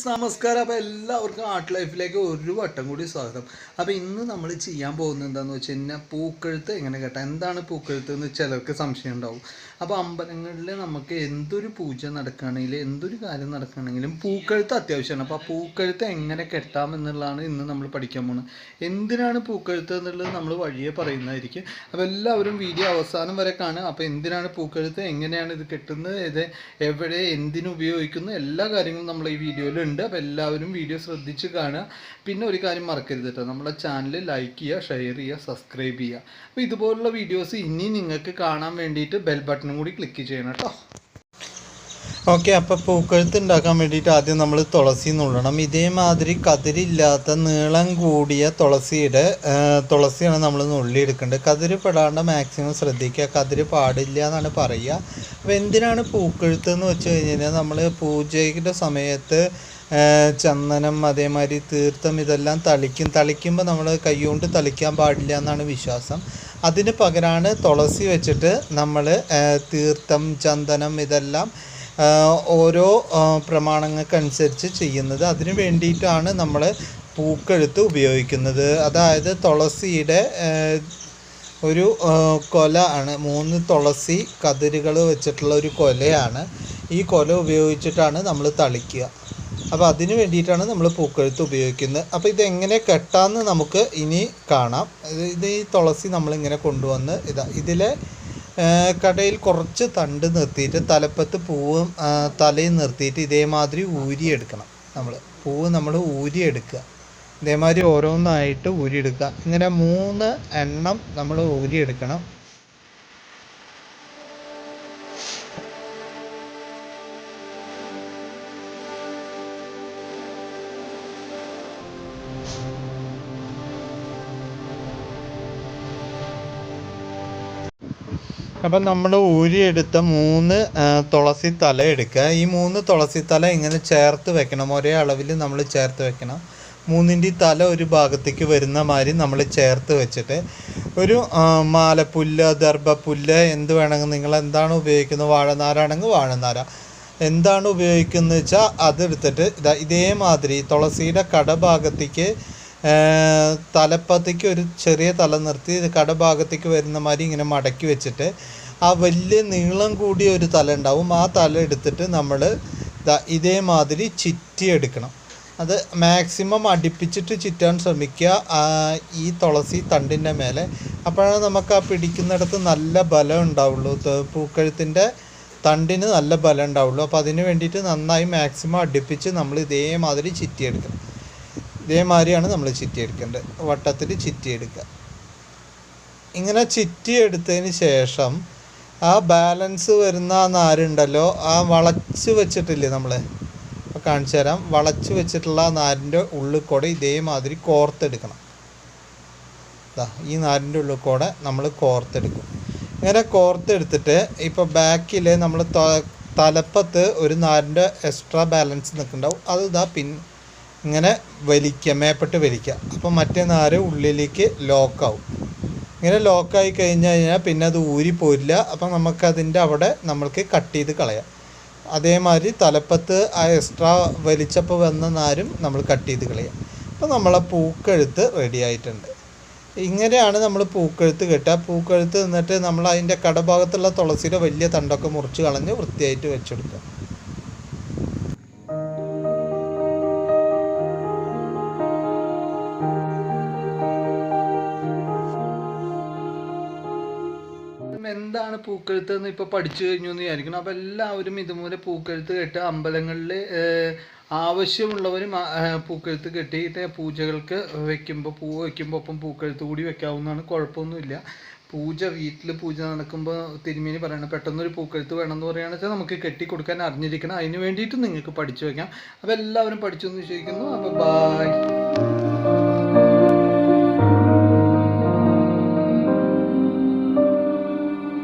നമസ്കാരം. അപ്പോൾ എല്ലാവർക്കും ആർട്ട് ലൈഫിലേക്ക് ഒരു വട്ടം കൂടി സ്വാഗതം. അപ്പോൾ ഇന്ന് നമ്മൾ ചെയ്യാൻ പോകുന്നത് എന്താണെന്ന് വെച്ച് കഴിഞ്ഞാൽ പൂക്കഴുത്ത് എങ്ങനെ കെട്ടാം? എന്താണ് പൂക്കഴുത്ത് എന്ന് ചിലർക്ക് സംശയം ഉണ്ടാവും. അപ്പോൾ അമ്പലങ്ങളിൽ നമുക്ക് എന്തൊരു പൂജ നടക്കുകയാണെങ്കിലും എന്തൊരു കാര്യം നടക്കുകയാണെങ്കിലും പൂക്കഴുത്ത് അത്യാവശ്യമാണ്. അപ്പോൾ ആ പൂക്കഴുത്ത് എങ്ങനെ കെട്ടാം എന്നുള്ളതാണ് ഇന്ന് നമ്മൾ പഠിക്കാൻ പോകുന്നത്. എന്തിനാണ് പൂക്കഴുത്ത് എന്നുള്ളത് നമ്മൾ വഴിയെ പറയുന്നതായിരിക്കും. അപ്പോൾ എല്ലാവരും വീഡിയോ അവസാനം വരെ കാണുക. അപ്പോൾ എന്തിനാണ് പൂക്കഴുത്ത്? എങ്ങനെയാണ് ഇത് കെട്ടുന്നത്? ഇത് എവിടെ? എന്തിനുപയോഗിക്കുന്നു എല്ലാ കാര്യങ്ങളും നമ്മൾ ഈ വീഡിയോയിൽ ഉണ്ട്. അപ്പോൾ എല്ലാവരും വീഡിയോ ശ്രദ്ധിച്ച് കാണുക. പിന്നെ ഒരു കാര്യം മറക്കരുത് കേട്ടോ നമ്മുടെ ചാനൽ ലൈക്ക് ചെയ്യുക ഷെയർ ചെയ്യുക സബ്സ്ക്രൈബ് ചെയ്യുക. അപ്പോൾ ഇതുപോലുള്ള വീഡിയോസ് ഇനി നിങ്ങൾക്ക് കാണാൻ വേണ്ടിയിട്ട് ബെൽ ബട്ടണും കൂടി ക്ലിക്ക് ചെയ്യണം കേട്ടോ ഓക്കെ അപ്പോൾ പൂക്കഴുത്ത് ഉണ്ടാക്കാൻ വേണ്ടിയിട്ട് ആദ്യം നമ്മൾ തുളസി നുള്ളണം ഇതേമാതിരി കതിരില്ലാത്ത നീളം കൂടിയ തുളസിയുടെ തുളസിയാണ് നമ്മൾ നുള്ളിയെടുക്കേണ്ടത് കതിര് പെടാണ്ട് മാക്സിമം ശ്രദ്ധിക്കുക. കതിര് പാടില്ല എന്നാണ് പറയുക. അപ്പോൾ എന്തിനാണ് പൂക്കഴുത്ത് എന്ന് വെച്ച് കഴിഞ്ഞാൽ നമ്മൾ പൂജയുടെ സമയത്ത് ചന്ദനം അതേമാതിരി തീർത്ഥം ഇതെല്ലാം തളിക്കും. തളിക്കുമ്പോൾ നമ്മൾ കൈകൊണ്ട് തളിക്കാൻ പാടില്ല എന്നാണ് വിശ്വാസം. അതിന് പകരമാണ് തുളസി വെച്ചിട്ട് നമ്മൾ തീർത്ഥം ചന്ദനം ഇതെല്ലാം ഓരോ പ്രമാണങ്ങൾക്കനുസരിച്ച് ചെയ്യുന്നത്. അതിന് വേണ്ടിയിട്ടാണ് നമ്മൾ പൂക്കെഴുത്ത് ഉപയോഗിക്കുന്നത്. അതായത് തുളസിയുടെ ഒരു കൊല ആണ്. മൂന്ന് തുളസി കതിരുകൾ വെച്ചിട്ടുള്ള ഒരു കൊലയാണ്. ഈ കൊല ഉപയോഗിച്ചിട്ടാണ് നമ്മൾ തളിക്കുക. അപ്പോൾ അതിന് വേണ്ടിയിട്ടാണ് നമ്മൾ പൂക്കെഴുത്ത് ഉപയോഗിക്കുന്നത്. അപ്പോൾ ഇതെങ്ങനെ കെട്ടാമെന്ന് നമുക്ക് ഇനി കാണാം. ഇത് ഈ തുളസി നമ്മളിങ്ങനെ കൊണ്ടുവന്ന് ഇതാ ഇതിലെ കടയിൽ കുറച്ച് തണ്ട് നിർത്തിയിട്ട് തലപ്പത്ത് പൂവും തലയും നിർത്തിയിട്ട് ഇതേമാതിരി ഊരിയെടുക്കണം നമ്മൾ പൂവ് നമ്മൾ ഊരിയെടുക്കുക ഇതേമാതിരി ഓരോന്നായിട്ട് ഊരിയെടുക്കുക ഇങ്ങനെ മൂന്ന് എണ്ണം നമ്മൾ ഊരിയെടുക്കണം അപ്പം നമ്മൾ ഊരിയെടുത്ത മൂന്ന് തുളസി തല എടുക്കുക. ഈ മൂന്ന് തുളസി തല ഇങ്ങനെ ചേർത്ത് വെക്കണം? ഒരേ അളവിൽ നമ്മൾ ചേർത്ത് വെക്കണം. മൂന്നിന്റെ തല ഒരു ഭാഗത്തേക്ക് വരുന്ന മാതിരി നമ്മൾ ചേർത്ത് വെച്ചിട്ട് ഒരു മാലപ്പുല്ല് ദർഭപ്പുല്ല് എന്ത് വേണമെങ്കിൽ നിങ്ങൾ എന്താണ് ഉപയോഗിക്കുന്നത്? വാഴനാരാണെങ്കിൽ വാഴനാര. എന്താണ് ഉപയോഗിക്കുന്നത് വെച്ചാൽ അതെടുത്തിട്ട് ഇതാ ഇതേമാതിരി തുളസിയുടെ കടഭാഗത്തേക്ക് തലപ്പത്തേക്ക് ഒരു ചെറിയ തല നിർത്തി കടഭാഗത്തേക്ക് വരുന്ന മാതിരി ഇങ്ങനെ മടക്കി വെച്ചിട്ട് ആ വലിയ നീളം കൂടിയ ഒരു തല ഉണ്ടാവും. ആ തല എടുത്തിട്ട് നമ്മൾ ഇതേമാതിരി ചിറ്റി എടുക്കണം. അത് മാക്സിമം അടുപ്പിച്ചിട്ട് ചുറ്റാൻ ശ്രമിക്കുക. ഈ തുളസി തണ്ടിന്റെ മേലെ. അപ്പോഴാണ് നമുക്ക് ആ പിടിക്കുന്നിടത്ത് നല്ല ബലം ഉണ്ടാവുള്ളൂ. പൂക്കഴുത്തിന്റെ തണ്ടിന് നല്ല ബലം ഉണ്ടാവുള്ളൂ. അപ്പോൾ അതിന് വേണ്ടിയിട്ട് നന്നായി മാക്സിമം അടുപ്പിച്ച് നമ്മൾ ഇതേമാതിരി ചിറ്റിയെടുക്കണം. ഇതേമാതിരിയാണ് നമ്മൾ ചിറ്റിയെടുക്കേണ്ടത്. വട്ടത്തിൽ ചിറ്റിയെടുക്കുക. ഇങ്ങനെ ചിറ്റി എടുത്തതിന് ശേഷം ആ ബാലൻസ് വരുന്ന ആ നാരുണ്ടല്ലോ ആ വളച്ച് വെച്ചിട്ടില്ലേ നമ്മൾ കാണിച്ചു തരാം. വളച്ച് വെച്ചിട്ടുള്ള നാരിന്റെ ഉള്ളിൽ കൂടെ ഇതേമാതിരി കോർത്തെടുക്കണം. ഈ നാരിന്റെ ഉള്ളിൽ കൂടെ നമ്മൾ കോർത്തെടുക്കും. ഇങ്ങനെ കോർത്തെടുത്തിട്ട് ഇപ്പോൾ ബാക്കിൽ നമ്മൾ തലപ്പത്ത് ഒരു നാരിന്റെ എക്സ്ട്രാ ബാലൻസ് നിൽക്കുന്നുണ്ടാവും. അത് ഇതാ പിൻ ഇങ്ങനെ വലിക്കുക മേപ്പെട്ട് വലിക്കുക. അപ്പോൾ മറ്റേ നാര് ഉള്ളിലേക്ക് ലോക്കാവും ഇങ്ങനെ ലോക്കായി കഴിഞ്ഞ് കഴിഞ്ഞാൽ പിന്നെ അത് ഊരി പോരില്ല. അപ്പം നമുക്കതിന്റെ അവിടെ നമ്മൾക്ക് കട്ട് ചെയ്ത് കളയാം. അതേമാതിരി തലപ്പത്ത് ആ എക്സ്ട്രാ വലിച്ചപ്പോൾ വന്ന നാരും നമ്മൾ കട്ട് ചെയ്ത് കളയാം. അപ്പോൾ നമ്മളെ പൂക്കെഴുത്ത് റെഡി ആയിട്ടുണ്ട്. ഇങ്ങനെയാണ് നമ്മൾ പൂക്കെഴുത്ത് കെട്ടുക. പൂക്കെഴുത്ത് നിന്നിട്ട് നമ്മൾ അതിന്റെ കടഭാഗത്തുള്ള തുളസിയുടെ വലിയ തണ്ടൊക്കെ മുറിച്ച് കളഞ്ഞ് വൃത്തിയായിട്ട് വെച്ചെടുക്കുക. എന്താണ് പൂക്കഴുത്ത് എന്ന് ഇപ്പോൾ പഠിച്ചു കഴിഞ്ഞു എന്ന് വിചാരിക്കണം അപ്പോൾ എല്ലാവരും ഇതുപോലെ പൂക്കഴുത്ത് കെട്ട് അമ്പലങ്ങളിൽ ആവശ്യമുള്ളവരും പൂക്കെഴുത്ത് കെട്ടിയിട്ട് പൂജകൾക്ക് വെക്കുമ്പോൾ പൂ വെക്കുമ്പോൾ ഒപ്പം പൂക്കഴുത്ത് കൂടി വെക്കാവുന്നതാണ്. കുഴപ്പമൊന്നുമില്ല. പൂജ വീട്ടിൽ പൂജ നടക്കുമ്പോൾ തിരുമേനി പറയണം പെട്ടെന്നൊരു പൂക്കഴുത്ത് വേണമെന്ന് പറയുകയാണെന്ന് വെച്ചാൽ നമുക്ക് കെട്ടി കൊടുക്കാൻ അറിഞ്ഞിരിക്കണം. അതിന് വേണ്ടിയിട്ട് നിങ്ങൾക്ക് പഠിച്ചു വെക്കാം. അപ്പോൾ എല്ലാവരും പഠിച്ചു എന്ന് വിശ്വസിക്കുന്നു. അപ്പോൾ ബായ്.